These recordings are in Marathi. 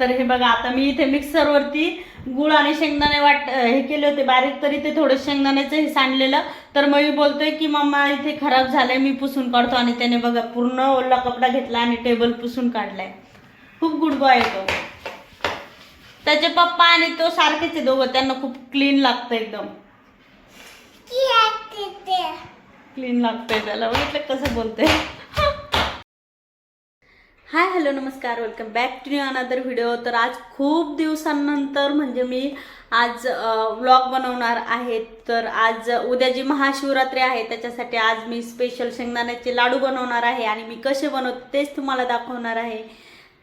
तर हे बघा आता मी इथे मिक्सरवरती गुळ आणि शेंगदाणे वाट हे केले होते. बारीक तरी ते थोडं शेंगदाण्याचं हे सांडलेलं. तर मी बोलतोय की मम्मा इथे खराब झालंय मी पुसून काढतो. आणि त्याने बघा पूर्ण ओला कपडा घेतला आणि टेबल पुसून काढलाय. खूप गुड बॉय आहे तो. त्याचे पप्पा आणि तो सारखेच आहे दोघं. त्यांना खूप क्लीन लागतं एकदम. क्लीन लागतंय त्याला. बघितलं कसं बोलतंय? हाय हॅलो नमस्कार. Welcome back to new another video तर आज खूप दिवसांनंतर म्हणजे मी आज व्लॉग बनवणार आहे. तर आज उद्या जी महाशिवरात्री आहे त्याच्यासाठी आज मी स्पेशल शेंगदाण्याचे लाडू बनवणार आहे आणि मी कसे बनवते तेच तुम्हाला दाखवणार आहे.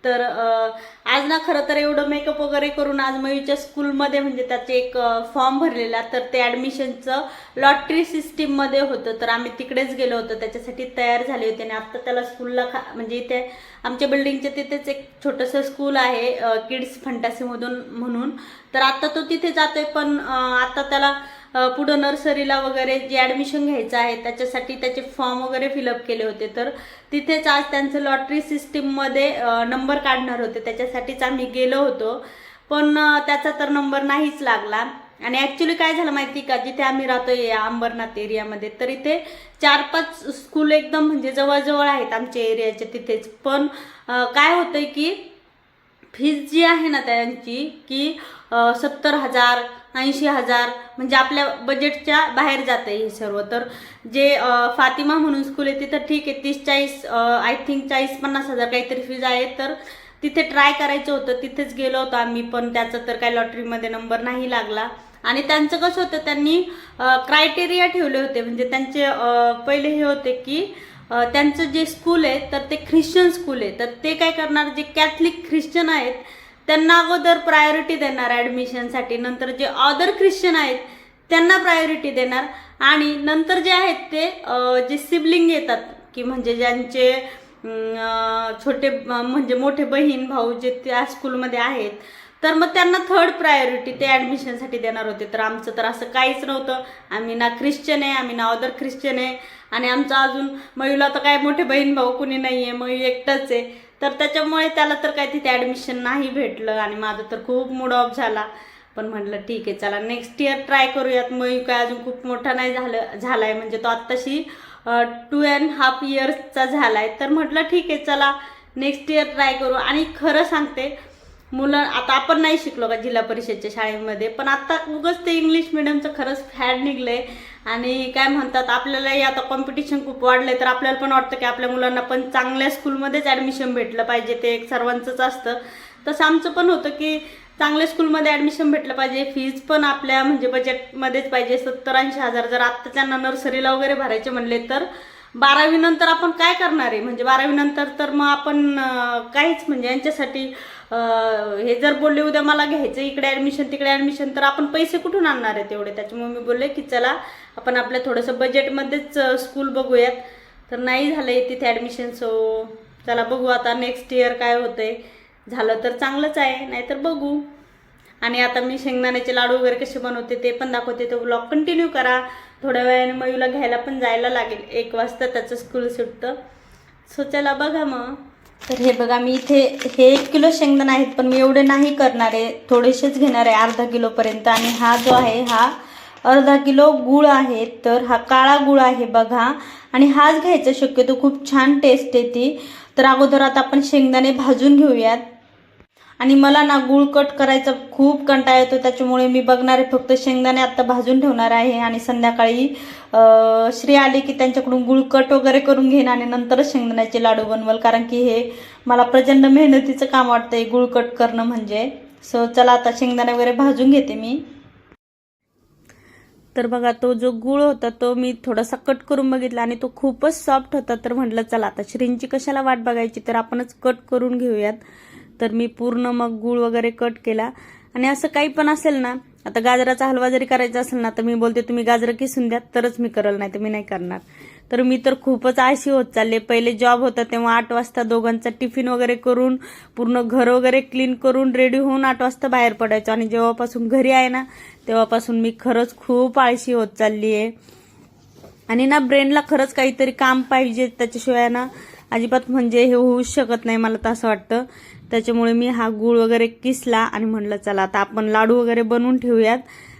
तर आज ना खरं तर एवढं मेकअप वगैरे करून आज मयूच्या स्कूलमध्ये म्हणजे त्याचे एक फॉर्म भरलेला तर ते ॲडमिशनचं लॉटरी सिस्टीममध्ये होतं. तर आम्ही तिकडेच गेलो होतो. त्याच्यासाठी तयार झाले होते. आणि आत्ता त्याला स्कूलला खा म्हणजे इथे आमच्या बिल्डिंगच्या तिथेच एक छोटंसं स्कूल आहे किड्स फंटासीमधून म्हणून. तर आत्ता तो तिथे जातोय. पण आत्ता आता त्याला पुढं नर्सरीला वगैरे जे ॲडमिशन घ्यायचं आहे त्याच्यासाठी त्याचे फॉर्म वगैरे फिलअप केले होते. तर तिथेच आज त्यांचं लॉटरी सिस्टीममध्ये नंबर काढणार होते. त्याच्यासाठीच आम्ही गेलो होतो. पण त्याचा तर नंबर नाहीच लागला. आणि ॲक्च्युली काय झालं माहिती का? जिथे आम्ही राहतो या अंबरनाथ एरियामध्ये तर इथे चार पाच स्कूल एकदम म्हणजे जवळजवळ आहेत आमच्या एरियाच्या तिथेच. पण काय होतं की फीज जी आहे ना त्यांची की सत्तर हजार ऐंशी हजार. म्हणजे आपल्या बजेटच्या बाहेर जाते हे सर्व. तर जे फातिमा म्हणून स्कूल आहे तिथं ठीक आहे तीस चाळीस आय थिंक चाळीस पन्नास हजार काहीतरी फीज आहे तर तिथे ट्राय करायचं होतं. तिथेच गेलो होतो आम्ही पण त्याचं तर काही लॉटरीमध्ये नंबर नाही लागला. आणि त्यांचं कसं होतं त्यांनी क्रायटेरिया ठेवले होते. म्हणजे त्यांचे पहिले हे होते की त्यांचं जे स्कूल आहे तर ते ख्रिश्चन स्कूल आहे. तर ते काय करणार जे कॅथलिक ख्रिश्चन आहेत त्यांना अगोदर प्रायोरिटी देणार ॲडमिशनसाठी नंतर जे अदर ख्रिश्चन आहेत त्यांना प्रायोरिटी देणार. आणि नंतर जे आहेत ते जे सिबलिंग येतात की म्हणजे ज्यांचे छोटे म्हणजे मोठे बहीण भाऊ जे त्या स्कूलमध्ये आहेत तर मग त्यांना थर्ड प्रायोरिटी ते ॲडमिशनसाठी देणार होते. तर आमचं तर असं काहीच नव्हतं. आम्ही ना ख्रिश्चन आहे आम्ही ना अदर ख्रिश्चन आहे. आणि आमचं अजून मयूला तर काय मोठे बहीण भाऊ कुणी नाही आहे मयू एकटंच आहे. तर त्याच्यामुळे त्याला तर काय तिथे ॲडमिशन नाही भेटलं आणि माझं तर खूप मूड ऑफ झाला. पण म्हटलं ठीक आहे चला नेक्स्ट इयर ट्राय करूयात. मयू काय अजून खूप मोठा नाही झालं झाला आहे म्हणजे तो आत्ताशी टू अँड हाफ इयर्सचा झाला आहे तर म्हटलं ठीक आहे चला नेक्स्ट इयर ट्राय करू. आणि खरं सांगते मुलं आता आपण नाही शिकलो का जिल्हा परिषदच्या शाळेमध्ये पण आता उगच ते इंग्लिश मिडियमचं खरंच फॅड निघलंय. आणि काय म्हणतात आपल्यालाही आता कॉम्पिटिशन खूप वाढलंय तर आपल्याला पण वाटतं की आपल्या मुलांना पण चांगल्या स्कूलमध्येच ॲडमिशन भेटलं पाहिजे ते एक सर्वांचंच असतं. तसं आमचं पण होतं की चांगल्या स्कूलमध्ये ॲडमिशन भेटलं पाहिजे फीज पण आपल्या म्हणजे बजेटमध्येच पाहिजे सत्तर ऐंशी हजार. जर आत्ता त्यांना नर्सरीला वगैरे भरायचे म्हणले तर बारावीनंतर आपण काय करणार आहे? म्हणजे बारावीनंतर तर मग आपण काहीच म्हणजे यांच्यासाठी हे जर बोलले उद्या मला घ्यायचं इकडे ॲडमिशन तिकडे ॲडमिशन तर आपण पैसे कुठून आणणार आहे तेवढे? त्याच्यामुळे मी बोलले की चला आपण आपल्या थोडंसं बजेटमध्येच स्कूल बघूयात. तर नाही झालं आहे तिथे ॲडमिशन सो चला बघू आता नेक्स्ट इयर काय होतंय. झालं तर चांगलंच आहे नाहीतर बघू. आणि आता मी शेंगदाण्याचे लाडू वगैरे कसे बनवते ते पण दाखवते. तो ब्लॉग कंटिन्यू करा. थोड्या वेळाने मयूला घ्यायला पण जायला लागेल. एक वाजता त्याचं स्कूल सुटतं. सो चला बघा मग. तर हे बघा मी इथे हे एक किलो शेंगदाण आहेत पण मी एवढे नाही करणार आहे. थोडेसेच घेणार आहे अर्धा किलोपर्यंत आणि हा जो आहे हा अर्धा किलो गुळ आहे. तर हा काळा गुळ आहे बघा. आणि हाच घ्यायचा शक्यतो खूप छान टेस्ट येते. तर अगोदर आता आपण शेंगदाणे भाजून घेऊयात. आणि मला ना गुळ कट करायचा खूप कंटाळा येतो त्याच्यामुळे मी बघणारे फक्त शेंगदाणे आत्ता भाजून ठेवणार आहे आणि संध्याकाळी श्री आली की त्यांच्याकडून गुळ कट वगैरे करून घेईन आणि नंतरच शेंगदाण्याचे लाडू बनवल कारण की हे मला प्रचंड मेहनतीचं काम वाटतंय गुळ कट करणं म्हणजे. सो चला आता शेंगदाणे वगैरे भाजून घेते मी. तर बघा तो जो गुळ होता तो मी थोडासा कट करून बघितला आणि तो खूपच सॉफ्ट होता. तर म्हटलं चला आता श्रींची कशाला वाट बघायची? तर आपणच कट करून घेऊयात. तर मी पूर्ण मग गुळ वगैरे कट केला. आणि असं काही पण असेल ना आता गाजराचा हलवा जरी करायचा असेल ना तर मी बोलते तुम्ही गाजरं किसून द्या तरच मी करल नाही तर मी नाही करणार. तर मी तर खूपच आळशी होत चालले. पहिले जॉब होता तेव्हा आठ वाजता दोघांचा टिफिन वगैरे करून पूर्ण घर वगैरे क्लीन करून रेडी होऊन आठ वाजता बाहेर पडायचो. आणि जेव्हापासून घरी आहे ना तेव्हापासून मी खरंच खूप आळशी होत चालली आहे आणि ना ब्रेनला खरंच काहीतरी काम पाहिजे त्याच्याशिवाय ना अजिबात म्हणजे हे होऊच शकत नाही मला तर असं वाटतं. त्याच्यामुळे मी हा गूळ वगैरे किसला आणि म्हणलं चला आता आपण लाडू वगैरे बनवून ठेवूयात.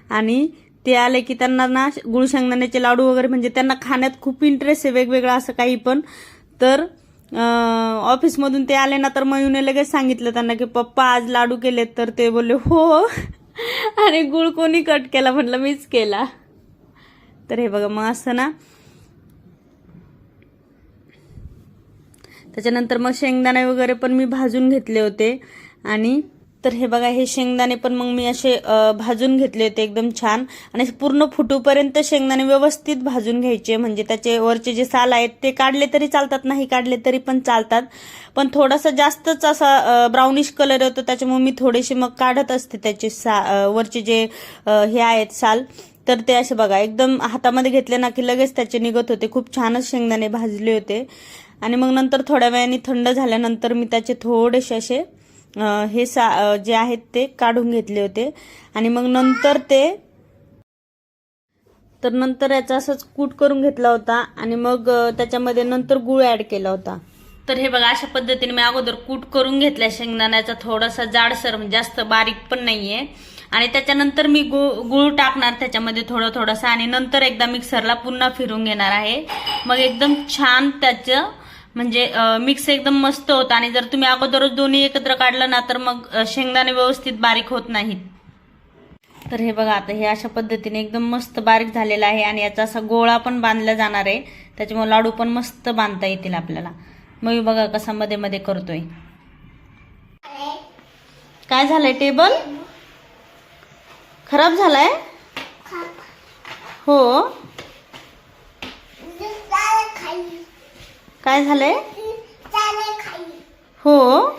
आणि ते आले की त्यांना ना गुळ शेंगदाण्याचे लाडू वगैरे म्हणजे त्यांना खाण्यात खूप इंटरेस्ट आहे वेगवेगळं असं काही पण. तर ऑफिसमधून ते आले ना तर मयूने लगेच सांगितलं त्यांना की पप्पा आज लाडू केलेत. तर ते बोलले हो. आणि गुळ कोणी कट केला? म्हटलं मीच केला. तर हे बघा मग असं ना त्याच्यानंतर मग शेंगदाणे वगैरे पण मी भाजून घेतले होते. आणि तर हे बघा हे शेंगदाणे पण मग मी असे भाजून घेतले होते एकदम छान. आणि पूर्ण फुटूपर्यंत शेंगदाणे व्यवस्थित भाजून घ्यायचे. म्हणजे त्याचे वरचे जे साल आहेत ते काढले तरी चालतात नाही काढले तरी पण चालतात. पण थोडासा जास्तच असा ब्राउनिश कलर येतो. त्याच्यामुळे मी थोडेसे मग काढत असते त्याचे सा वरचे जे हे आहेत साल. तर ते असे बघा एकदम हातामध्ये घेतले ना की लगेच त्याचे निघत होते. खूप छानच शेंगदाणे भाजले होते. आणि मग नंतर थोड्या वेळाने थंड झाल्यानंतर मी त्याचे थोडेसे असे हे सा जे आहेत ते काढून घेतले होते. आणि मग नंतर ते तर नंतर याचा असंच कूट करून घेतला होता आणि मग त्याच्यामध्ये नंतर गुळ ॲड केला होता. तर हे बघा अशा पद्धतीने मी अगोदर कूट करून घेतला शेंगदाण्याचा थोडासा जाडसर म्हणजे जास्त बारीक पण नाहीये. आणि त्याच्यानंतर मी गुळ गुळ टाकणार त्याच्यामध्ये थोडं थोडंसं आणि नंतर एकदा मिक्सरला पुन्हा फिरून घेणार आहे. मग एकदम छान त्याचं म्हणजे मिक्स एकदम मस्त होतं. आणि जर तुम्ही अगोदरच दोन्ही एकत्र काढलं ना तर मग शेंगदाणे व्यवस्थित बारीक होत नाहीत. तर हे बघा आता हे अशा पद्धतीने एकदम मस्त बारीक झालेलं आहे आणि याचा असा गोळा पण बांधला जाणार आहे. त्याच्यामुळे लाडू पण मस्त बांधता येतील आपल्याला. मग बघा कसा मध्ये मध्ये करतोय. काय झालंय टेबल? खराब झालाय? हो. काय झालंय? हो?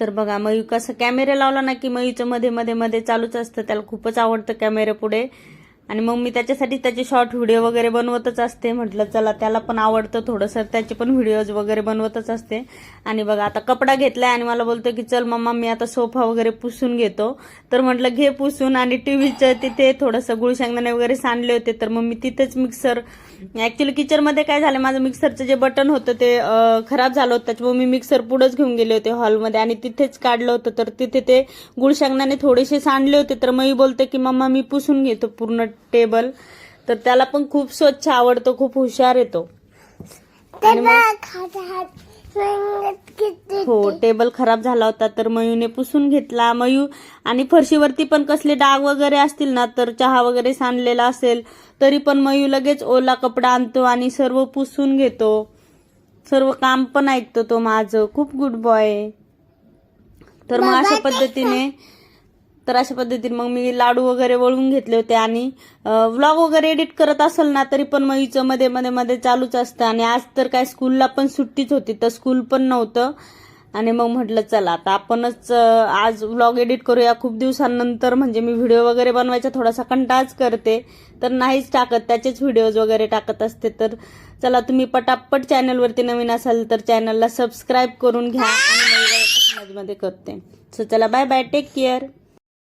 तर बघा मयू कसं कॅमेरा लावला ना की मयूचं मध्ये मध्ये मध्ये चालूच असतं. त्याला खूपच आवडतं कॅमेरा पुढे. आणि मग मी त्याच्यासाठी त्याचे शॉर्ट व्हिडिओ वगैरे बनवतच असते. म्हटलं चला त्याला पण आवडतं थोडंसं. त्याचे पण व्हिडिओज वगैरे बनवतच असते. आणि बघा आता कपडा घेतलाय आणि मला बोलतो की चल मम्मा मी आता सोफा वगैरे पुसून घेतो. तर म्हटलं घे पुसून. आणि टीव्हीचं तिथे थोडंसं गुळशेंगदाणे वगैरे सांडले होते. तर मग मी तिथेच मिक्सर ऍक्च्युली किचनमध्ये काय झालं माझं मिक्सरचं जे बटन होतं ते खराब झालं होतं. त्याच्यामुळे मी मिक्सर पुढंच घेऊन गेले होते हॉलमध्ये आणि तिथेच काढलं होतं. तर तिथे ते गुळशेंगदाणे थोडेसे सांडले होते. तर मी बोलते की मम्मा मी पुसून घेतो पूर्ण टेबल तर त्याला पण खूप स्वच्छ आवडतो खूप हुशार येतो. हो टेबल खराब झाला होता तर मयूने पुसून घेतला. मयू आणि फरशीवरती पण कसले डाग वगैरे असतील ना तर चहा वगैरे सांडलेला असेल तरी पण मयू लगेच ओला कपडा आणतो आणि सर्व पुसून घेतो. सर्व काम पण ऐकतो तो माझं. खूप गुड बॉय तर मग अशा पद्धतीने तर अशा पद्धतीने मग मी लाडू वगैरे वळून घेतले होते आणि व्लॉग वगैरे एडिट करत असेल ना तरी पण मयूचं मध्ये मध्ये मध्ये चालूच असतं. आणि आज तर काय स्कूलला पण सुट्टीच होती तर स्कूल पण नव्हतं. आणि मग म्हटलं चला आता आपणच आज व्लॉग एडिट करूया. खूप दिवसांनंतर म्हणजे मी व्हिडिओ वगैरे बनवायचा थोडासा कंटाळच करते. तर नाहीच टाकत त्याचेच व्हिडिओज वगैरे टाकत असते. तर चला तुम्ही पटापट चॅनलवरती नवीन असाल तर चॅनलला सबस्क्राईब करून घ्या. आणि मध्ये करते. सो चला बाय बाय टेक केअर